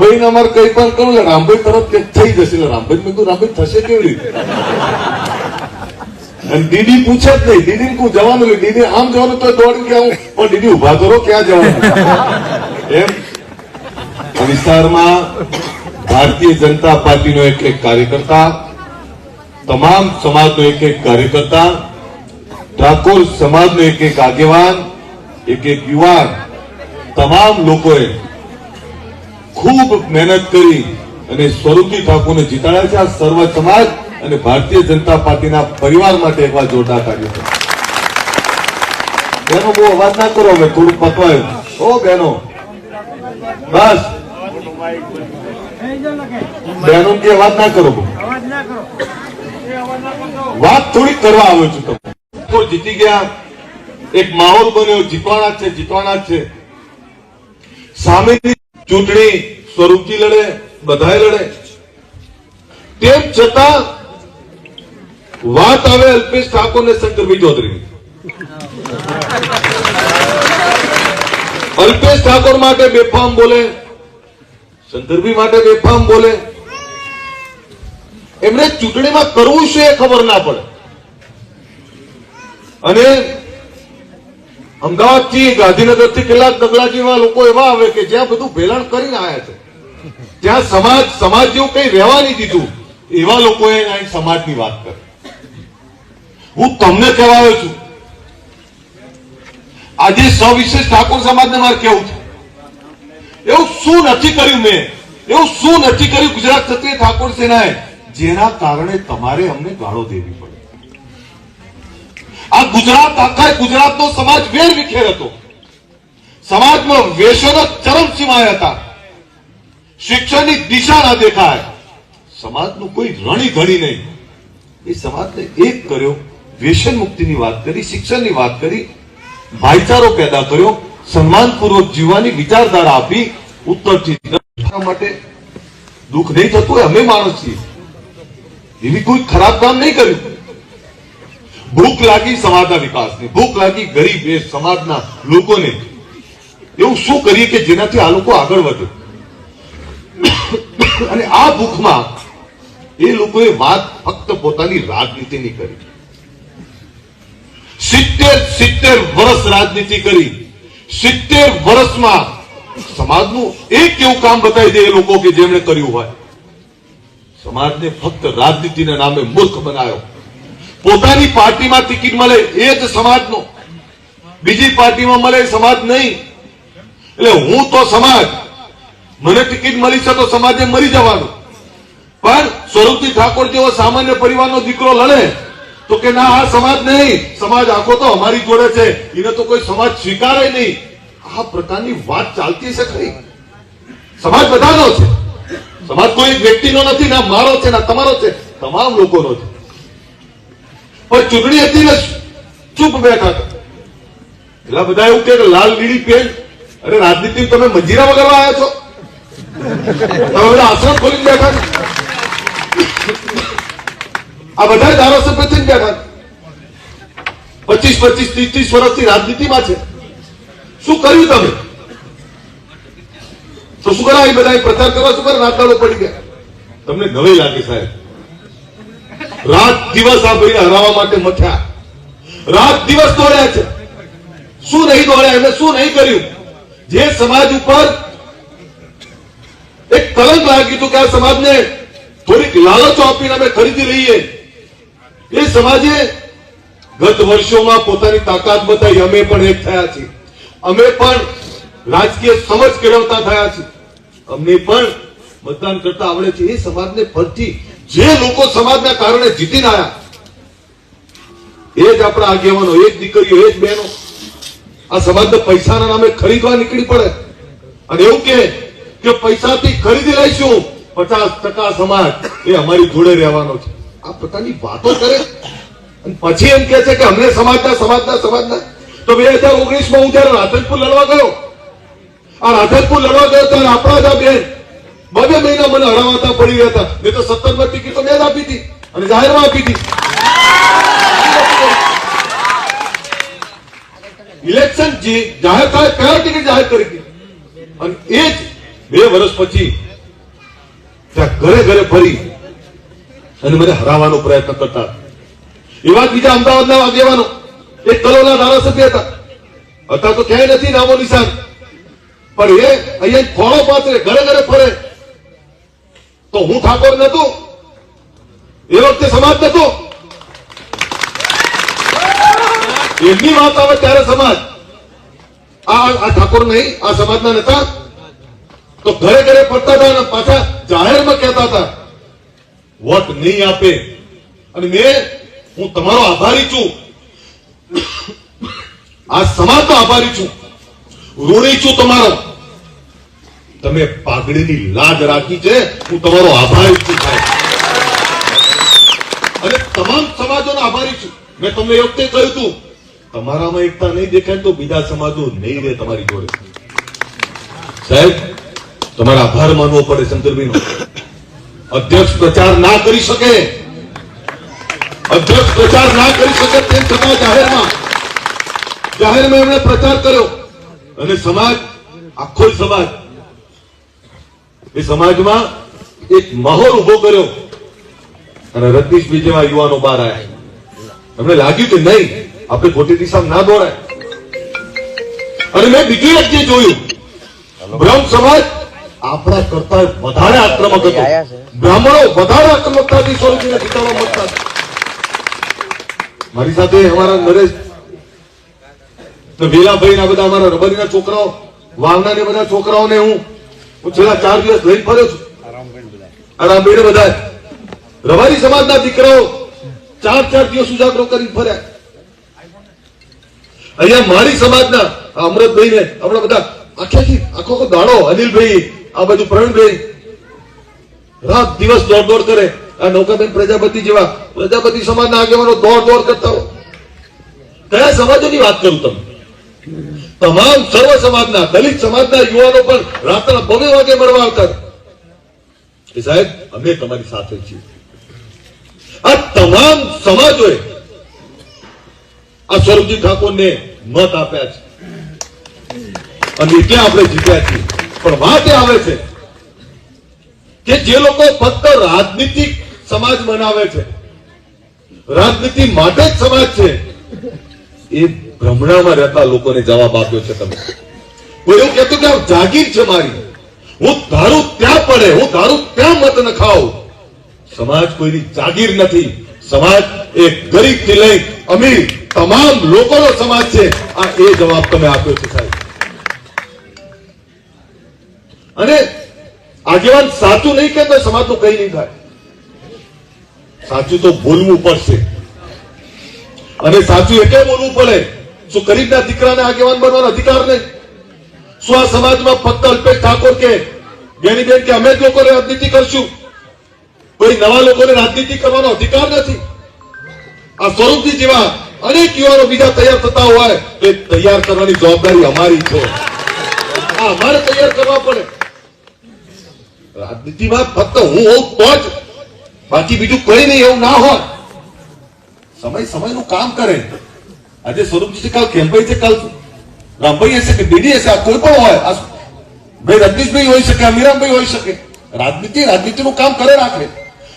ભાઈ અમારે કઈ પણ એટલે રામભાઈ તરત કે થઈ જશે. રામભાઈ મેં કીધું, રામભાઈ, થશે કેવી રીતે? દીદી પૂછે જ નહીં. દીદી હું જવાનું દીદી આમ જવાનું તો દોડી કે હું પણ દીદી ઊભા કરો, ક્યાં જવાનું? એમ. વિસ્તારમાં ભારતીય જનતા પાર્ટીનો એક એક કાર્યકર્તા, તમામ સમાજનો એક એક કાર્યકર્તા, ઠાકોર સમાજનો એક એક આગેવાન, એક એક યુવાન, તમામ લોકોએ ખૂબ મહેનત કરી અને સ્વરૂપી ઠાકોરને જીતાડ્યા છે. આ સર્વ સમાજ અને ભારતીય જનતા પાર્ટીના પરિવાર માટે એક વાર જોરદાર કાર્ય છે બહેનો બહુ અવાજ ના કરો હવે થોડું પકવાયું. ઓ બહેનો બસ. બહેનો કે અવાજ ના કરો વાત થોડીક કરવા આવ્યો છું તમે તો જીતી ગયા. એક માહોલ બન્યો. જીતવાના છે જીતવાના છે. સામેની ચૂંટણી સ્વરૂપજી લડે બધાએ લડે. તેમ છતાં વાત આવે અલ્પેશ ઠાકોર ને શંકરભાઈ ચૌધરી અલ્પેશ ઠાકોર માટે બેફામ બોલે, શંકરભાઈ માટે બેફામ બોલે. એમને ચૂંટણીમાં કરવું શું એ ખબર ના પડે. અને અમદાવાદ ગાંધીનગરથી કેટલાક દગડાજીમાં લોકો એવા આવે કે જ્યાં બધું ભેલણ કરીને આવ્યા છે. ત્યાં સમાજ સમાજ જેવું કઈ રહેવા નહીં દીધું, એવા લોકોએ અહીં સમાજની વાત કરી. હું તમને કહેવા આવ્યો છું, આજે સવિશેષ ઠાકોર સમાજને મારે કેવું છે. એવું શું નથી કર્યું મેં? એવું શું નથી કર્યું ગુજરાત ક્ષત્રિય ઠાકોર સેનાએ? જેના કારણે તમારે અમને ગાળો દેવી પડે. આ ગુજરાત, આખા ગુજરાતનો સમાજ વેર વિખેર હતો. સમાજમાં વેશોનો ચરમ સીમાએ હતા. શિક્ષણની દિશા ના દેખાય. સમાજનું કોઈ રણી ધણી નહીં. એ સમાજને એક કર્યો વ્યસન મુક્તિની વાત કરી, શિક્ષણની વાત કરી, ભાઈચારો પેદા કર્યો, સન્માનપૂર્વક જીવવાની વિચારધારા આપી, ઉત્તરથી માટે દુઃખ નહીં થતું અમે માણસ છીએ. એવી કોઈ ખરાબ કામ નહીં કર્યું. ભૂખ લાગી સમાજના વિકાસની, ભૂખ લાગી ગરીબ એ સમાજના લોકોને. એવું શું કરીએ કે જેનાથી આ લોકો આગળ વધે? અને આ ભૂખમાં એ લોકોએ વાત ફક્ત પોતાની રાજનીતિની કરી. સિત્તેર સિત્તેર વર્ષ રાજનીતિ કરી. સિત્તેર વર્ષમાં સમાજનું એક એવું કામ બતાવી દે એ લોકો કે જેમણે કર્યું હોય. સમાજને ફક્ત રાજનીતિના નામે મૂર્ખ બનાવ્યો પોતાની પાર્ટીમાં ટિકિટ મળે એ જ સમાજનો. બીજી પાર્ટીમાં મળે સમાજ નહીં. એટલે હું તો સમાજ, મને ટિકિટ મળી છે તો સમાજે મરી જવાનું. પણ સ્વરૂપજી ઠાકોર જેવો સામાન્ય પરિવારનો દીકરો લડે, તો કે ના, આ સમાજ નહીં. સમાજ આખો તો અમારી જોડે છે. એને તો કોઈ સમાજ સ્વીકારે નહીં. આ પ્રકારની વાત ચાલતી છે ખરી. સમાજ બધાનો છે. સમાજ કોઈ વ્યક્તિનો નથી, ના મારો છે, ના તમારો છે. તમામ લોકોનો છે. પણ ચૂંટણી હતી ને ચૂપ બેઠા પેલા બધા એવું કે લાલ લીલી પેન અરે રાજનીતિ તમે મંજીરા વગર આવ્યા છો. તમે બધા આશ્રમ ખોલીને બેઠા આ બધા ધારાસભ્ય થઈને બેઠા પચીસ પચીસ, ત્રીસ ત્રીસ વર્ષથી રાજનીતિમાં છે. શું કર્યું તમે? તો શું કરાય? બધા પ્રચાર કરવા શું કરે? નાતાળો પડી ગયા. તમને નવી લાગે સાહેબ. રાત દિવસ આ ભાઈ હરાવવા માટે મથ્યા રાત દિવસ દોડ્યા છે. શું નહીં દોડ્યા? એમને શું નહીં કર્યું? જે સમાજ ઉપર એક કલંક લાગ્યું હતું કે આ સમાજને થોડીક લાલચો આપીને અમે ખરીદી લઈએ. એ સમાજે ગત વર્ષોમાં પોતાની તાકાત બતાવી અમે પણ એક થયા છીએ. અમે પણ રાજકીય સમજ કેળવતા થયા છીએ. અમને પણ મતદાન કરતા આવડે છે. એ સમાજને ફરતી જે લોકો સમાજના કારણે જીતીને આવ્યા એ જ આપણા આગેવાનો, એ જ દીકરીઓ, એ જ બહેનો. આ સમાજને પૈસાના નામે ખરીદવા નીકળી પડે. અને એવું કે પૈસાથી ખરીદી લઈશું, પચાસ ટકા સમાજ એ અમારી જોડે રહેવાનો છે. આ પ્રકારની વાતો કરે. અને પછી એમ કે છે કે અમને સમાજના સમાજના સમાજના. તો બે હજાર ઓગણીસમાં હું જયારે રાધનપુર લડવા ગયો, આ રાધનપુર લડવા ગયો ત્યારે આપણા જ આ બેન બબે મહિના મને હરાવાતા પડી ગયા હતા. મેં તો સત્તર ટિકિટ મેં જ આપી હતી અને જાહેરમાં આપી હતી. ઇલેક્શન જે જાહેર થાય કયા ટિકિટ જાહેર કરી હતી. અને એ જ બે વર્ષ પછી ત્યાં ઘરે ઘરે ફરી અને મને હરાવવાનો પ્રયત્ન કરતા. એવા બીજા અમદાવાદના આગેવાનો એક કલોના ધારાસભ્ય હતા. અત્યારે તો ક્યાંય નથી, નામો નિશાન. પણ એ અહીંયા ખોળો પાત્રે ઘરે ઘરે ફરે. તો હું ઠાકોર નતો એ વખતે સમાજ નતો એમની વાત આવે ત્યારે સમાજ. આ ઠાકોર નહીં, આ સમાજના નેતા. તો ઘરે ઘરે ફરતા હતા અને પાછા જાહેરમાં કહેતા હતા, વોટ નહીં આપે. અને મેં, હું તમારો આભારી છું. આ સમાજનો આભારી છું. ઋણી છું તમારો. તમે પાઘડીની લાજ રાખી છે, હું તમારો આભારી છું અને તમામ સમાજોનો આભારી છું. મેં તમને એ વખતે કહ્યું હતું, તમારામાં એકતા નહીં દેખાય તો બીજા સમાજો નહીં રહે તમારી જોડે. સાહેબ, તમારા આભાર માનવો પડે શંકરભાઈનો અધ્યક્ષ પ્રચાર ના કરી શકે. અધ્યક્ષ પ્રચાર ના કરી શકે તેમ છતાં જાહેરમાં. જાહેરમાં એમણે પ્રચાર કર્યો. અને સમાજ, આખો સમાજ એ સમાજમાં એક માહોલ ઊભો કર્યો અને રજનીશભાઈ જેવા યુવાનો બહાર આવ્યા એમને લાગ્યું કે નહીં આપણે ખોટી દિશામાં ના દોડાય. અને મેં બીજું એક જે જોયું બ્રહ્મ સમાજ આપણા કરતા વધારે આક્રમક હતો. બ્રાહ્મણો વધારે આક્રમકતાથી સ્વરૂપીને જીતાડવા માંગતા હતા. મારી સાથે અમારા નરેશ તો વેલાભાઈ ના બધા અમારા રબરીના છોકરાઓ વાવના ને બધા છોકરાઓને હું હું છેલ્લા ચાર દિવસ લઈ ફર્યો છું. આ રામભાઈને બધા. રવારી સમાજના દીકરાઓ ચાર ચાર દિવસ ઉજાગરો કરી ફર્યા. અહીંયા મારી સમાજના અમૃતભાઈ ને હમણાં બધા આખી આખો આખો દાડો અનિલભાઈ, આ બાજુ પ્રવીણભાઈ, રાત દિવસ દોડ દોડ કરે. આ નૌકાબેન પ્રજાપતિ જેવા, પ્રજાપતિ સમાજના આગેવાનો દોડ દોડ કરતા હો કયા સમાજોની વાત કરું તમે તમામ સર્વ સમાજના, દલિત સમાજના યુવાનો પણ રાત્રે બબે વાગે મળવા આવતા. સાહેબ, અમે તમારી સાથે છીએ. આ તમામ સમાજોએ આ સ્વરૂપજી ઠાકોરને મત આપ્યા છે. અને એટલે આપણે જીત્યા છીએ. પણ વાત એ આવે છે કે જે લોકો ફક્ત રાજનીતિક સમાજ બનાવે છે, રાજનીતિ માટે જ સમાજ છે, એ ભ્રમણામાં રહેતા લોકોને જવાબ આપ્યો છે તમે. કોઈ એવું કહેતું કે જાગીર છે મારી. હું ધારું ત્યાં પડે, હું ધારું ત્યાં મત ન ખાવ સમાજ કોઈની જાગીર નથી. સમાજ એ ગરીબથી લઈ અમીર તમામ લોકોનો સમાજ છે. આ એ જવાબ તમે આપ્યો છે સાહેબ. અને આગેવાન સાચું નહીં કે તો સમાજનું કઈ નહીં થાય. સાચું તો બોલવું પડશે. અને સાચું એટલે બોલવું પડે શું ગરીબના દીકરાને આગેવાન બનવાનો અધિકાર નહીં? શું આ સમાજમાં ફક્ત અલ્પેશ ઠાકોર કે જ્ઞાનીબેન કે અમે જ લોકોને રાજનીતિ કરશું? કોઈ નવા લોકોને રાજનીતિ કરવાનો અધિકાર નથી. આ સ્વરૂપજી જેવા અનેક યુવાનો બીજા તૈયાર થતા હોય, એ તૈયાર કરવાની જવાબદારી અમારી છે. આ અમારે તૈયાર કરવા પડે. રાજનીતિમાં ફક્ત હું હોઉં તો જ બાકી બીજું કોઈ નહીં, એવું ના હોય. સમય સમયનું કામ કરે. આજે સ્વરૂપજી કાલ કેમ્પાઈ છે, કાલ રામભાઈ હશે કે બીડી હશે? આ કોઈ પણ હોય ભાઈ રજનીશભાઈ હોઈ શકે, અમીરામભાઈ હોઈ શકે. રાજનીતિ, રાજનીતિનું કામ કરે રાખે.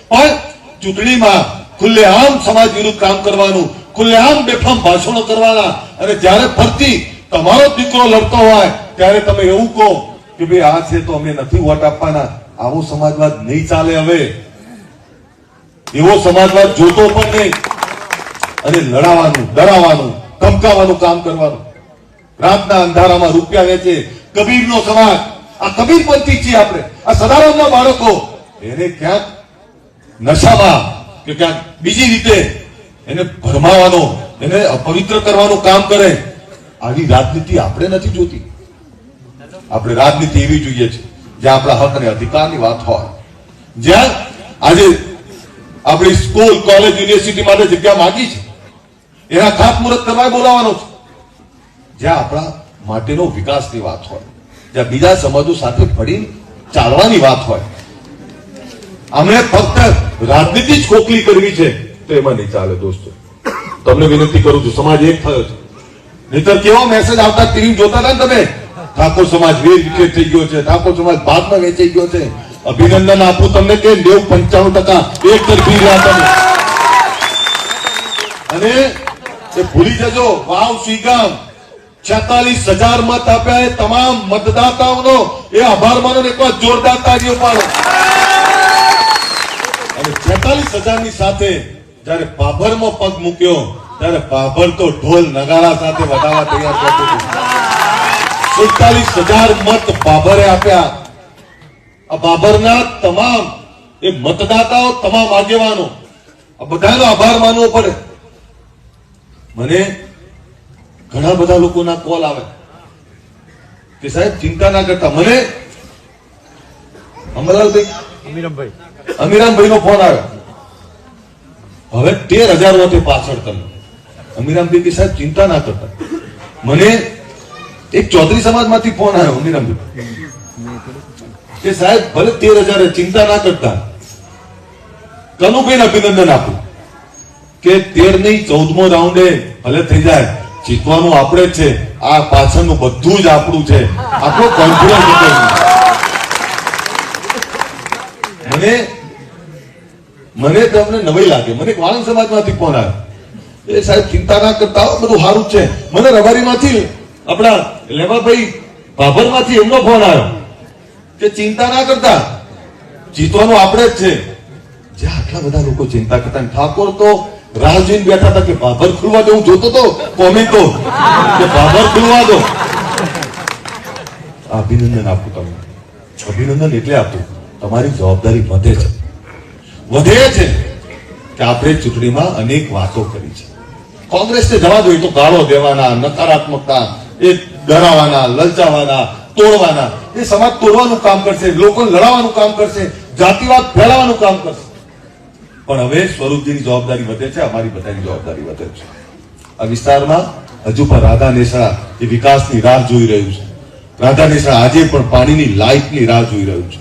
પણ ચૂંટણીમાં ખુલ્લેઆમ સમાજ વિરુદ્ધ કામ કરવાનું, ખુલ્લેઆમ બેફામ ભાષણો કરવાના, અને જ્યારે ફરતી તમારો દીકરો લડતો હોય, ત્યારે તમે એવું કહો કે ભાઈ, આ છે તો અમે નથી વોટ આપવાના. આવો સમાજવાદ નહીં ચાલે હવે. એવો સમાજવાદ જોતો પણ નહીં. અને લડાવવાનું ડરાવવાનું, ધમકાવવાનું કામ કરવાનું. રાતના અંધારામાં રૂપિયા વેચે, કબીરનો સમાજ. આ કબીરપંથી છીએ આપણે. આ સદારામના બાળકો. એને ક્યાંક નશામાં કે ક્યાંક બીજી રીતે એને ભરમાવાનો, એને અપવિત્ર કરવાનું કામ કરે. આવી રાજનીતિ આપણે નથી જોતી. આપણે રાજનીતિ એવી જોઈએ છે, જ્યાં આપણા હક અને અધિકારની વાત હોય. જ્યાં આજે આપણી સ્કૂલ, કોલેજ, યુનિવર્સિટી માટે જગ્યા માંગી છે. એના ખાતમુહૂર્ત કરવા બોલાવવાનો છે. જ્યાં આપણા માટેનો વિકાસની વાત હોય, જ્યાં બીજા સમાજો સાથે ફરી ચાલવાની વાત હોય. અમને ફક્ત રાજનીતિ જ ખોખલી કરવી છે, તો એમાં નહીં ચાલે દોસ્તો. તમને વિનંતી કરું છું, સમાજ એક થયો છે. નહીતર કેવો મેસેજ આવતા ટીવી જોતા હતા તમે? ઠાકોર સમાજ વેર વિખેર થઈ ગયો છે, ઠાકોર સમાજ ભાગમાં વેચાઈ ગયો છે. અભિનંદન આપું તમને કે નેવું પંચાણું ટકા એક તરફી રહ્યા તમે. અને ભૂલી જજો, વાવ શ્રીગામ. છેતાલીસ હજાર મત આપ્યા એ તમામ મતદાતાઓનો. એ આભાર માનો એક વાર જોરદાર તાળીઓ પાડો. અને છેતાલીસ હજારની સાથે જયારે બાભરમાં પગ મૂક્યો, ત્યારે બાભર તો ઢોલ નગારા સાથે વધારવા તૈયાર થતું સુડતાલીસ હજાર મત બાબરે આપ્યા. આ બાબરના તમામ, એ મતદાતાઓ તમામ આગેવાનો. આ બધાનો આભાર માનવો પડે. મને ઘણા બધા લોકોના કોલ આવે. કે સાહેબ ચિંતા ના કરતા. મને અમરાલભાઈ અમીરામભાઈ. અમીરામભાઈ નો ફોન આવ્યો. હવે તેર હજાર વોટે પાછળ તમે. અમીરામભાઈ કે સાહેબ ચિંતા ના કરતા. મને એક ચૌધરી સમાજમાંથી ફોન આવ્યો અમીરામભાઈ. કે સાહેબ ભલે તેર હજાર ચિંતા ના કરતા. કનુભાઈ અભિનંદન આપું. કે તેર નહીં ચૌદમો રાઉન્ડે ભલે થઈ જાય, જીતવાનું આપણે જ છે. આ પાછળનું બધું જ આપણું છે. આપણો કોન્ફિડન્સ મને મને તમને નવાઈ લાગે. મને એક સમાજમાંથી કોણ આવે એ સાહેબ ચિંતા ના કરતા બધું સારું છે. મને રબારીમાંથી, આપણા લેવાભાઈ ભાભરમાંથી એમનો ફોન આવ્યો કે ચિંતા ના કરતા, જીતવાનું આપણે જ છે. જે આટલા બધા લોકો ચિંતા કરતા, ઠાકોર તો રાહ જોઈને બેઠા હતા કે ભાભર ખુલવા દો હું જોતો તો કોમેન્ટો કે ભાભર ખુલવા દો. અભિનંદન આપું તમને. અભિનંદન એટલે આપું, તમારી જવાબદારી વધે છે. વધે છે કે આપણે ચૂંટણીમાં અનેક વાતો કરી છે. કોંગ્રેસને જવા દો તો ગાળો દેવાના, નકારાત્મકતા, એ ડરાવાના, લલચાવાના, તોડવાના. એ સમાજ તોડવાનું કામ કરશે લોકો લડાવવાનું કામ કરશે, જાતિવાદ ફેલાવાનું કામ કરશે. પણ હવે સ્વરૂપજીની જવાબદારી વધે છે, અમારી બધાની જવાબદારી વધે છે. આ વિસ્તારમાં હજુ પણ રાધા નેસડા એ વિકાસની રાહ જોઈ રહ્યું છે. રાધા નેસડા આજે પણ પાણીની લાઇટની રાહ જોઈ રહ્યું છે.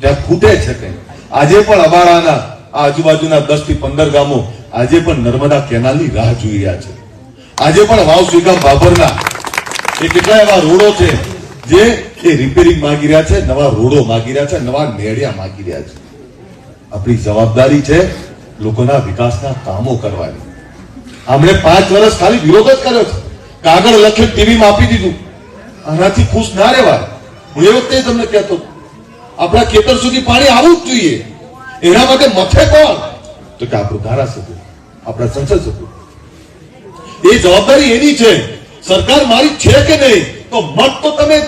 જ્યાં ખૂટે છે તે આજે પણ અમારાના આ આજુબાજુના દસથી પંદર ગામો આજે પણ નર્મદા કેનાલની રાહ જોઈ રહ્યા છે. આજે પણ વાવ શ્રીગામ બાબરના એ કેટલા એવા રોડો છે જે એ રિપેરિંગ માંગી રહ્યા છે, નવા રોડો માંગી રહ્યા છે, નવા નેડિયા માંગી રહ્યા છે. આપણી જવાબદારી છે લોકોના વિકાસના કામો કરવાની. આમણે પાંચ વર્ષ ખાલી વિરોધ જ કર્યો છે. કાગળ લખે ટીવીમાં આપી દીધું. આનાથી ખુશ ના રહેવાય. હું એ વખતે તમને કહેતો આપણા ખેતર સુધી પાણી આવવું જ જોઈએ. એના માટે મથે કોણ? તો કે આપણું ધારાસભ્ય, આપણા સંસદ સભ્ય. એ જવાબદારી એની છે, સરકાર મારી છે કે નહીં? તો મત તો તમે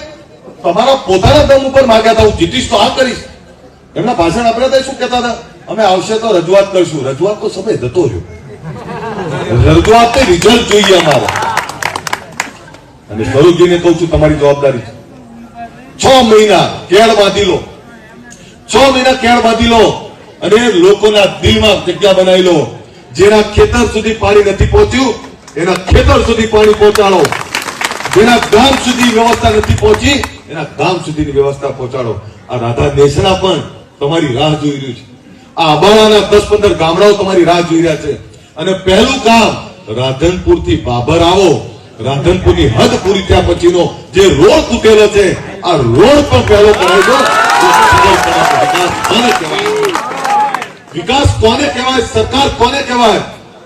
તમારા પોતાના દમ ઉપર માંગ્યા હતા, હું જીતીશ તો આ કરીશ. એમના ભાષણ આપણે તો શું કહેતા હતા? અમે આવશે તો રજૂઆત કરશું. રજૂઆત તો સમય જતો રહ્યો. રજૂઆત રિઝલ્ટ જોઈએ અમારે. અને સ્વરૂપજીને કહું છું, તમારી જવાબદારી છે. મહિના કેળ બાંધી લો. છ મહિના કેળ બાંધી લો અને લોકોના દિલમાં જગ્યા બનાવી લો. જેના ખેતર સુધી પાણી નથી પહોંચ્યું, એના ખેતર સુધી પાણી પહોંચાડો. જેના ગામ સુધી વ્યવસ્થા નથી પહોંચી, એના ગામ સુધીની વ્યવસ્થા પહોંચાડો. આ રાધા દેશના પણ તમારી રાહ જોઈ રહ્યું છે. આ અબાણાના દસ પંદર ગામડાઓ તમારી રાહ જોઈ રહ્યા છે. અને પહેલું કામ રાધનપુરથી બાબર આવો. રાધનપુરની હદ પૂરી થયા પછીનો જે રોડ તૂટેલો છે, આ રોડ પણ પહેલો કરાવી દો. તો ખબર પડે કે વિકાસ કોને કહેવાય? સરકાર કોને કહેવાય?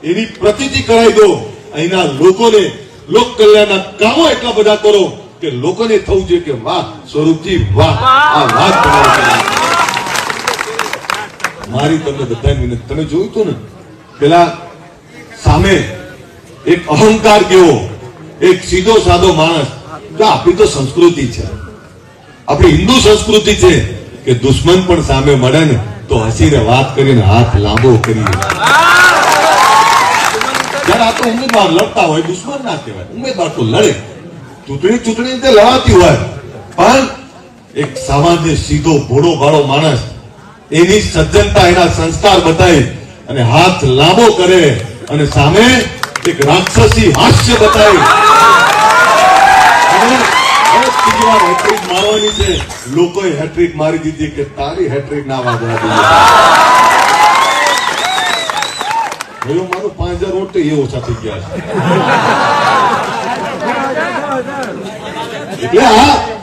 એની પ્રતિતિ કરાવી દો. અહીંના લોકોને, લોક કલ્યાણના કામો એટલા બધા કરો કે લોકોને થવું જોઈએ કે વાહ, સ્વરૂપજી, વાહ. આ વાત. મારી તમને બધાની વિનંતી. તમે જોયું હતું ને? પેલા સામે એક અહંકાર કેવો, એક સીધો સાદો માણસ. તો આપણી તો સંસ્કૃતિ છે. આપણી હિન્દુ સંસ્કૃતિ છે કે દુશ્મન પણ સામે મળે ને, તો હસીને વાત કરીને હાથ લાંબો કરીએ. જયારે આ તો ઉમેદવાર લડતા હોય, દુશ્મન ના કહેવાય, ઉમેદવાર તો લડે. ચૂંટણી ચૂંટણી લડાતી હોય, પણ એક સામાન્ય સીધો ભોળો ભાળો માણસ એની સજ્જનતા એના સંસ્કાર બતાવી અને હાથ લાંબો કરે અને સામે એક રાક્ષસી હાસ્ય બતાવી લોકોએ હેટ્રિક મારી દીધી કે તારી હેટ્રિક ના વાગવા મારું પાંચ હજાર વોટ એ ઓછા ગયા એટલે હા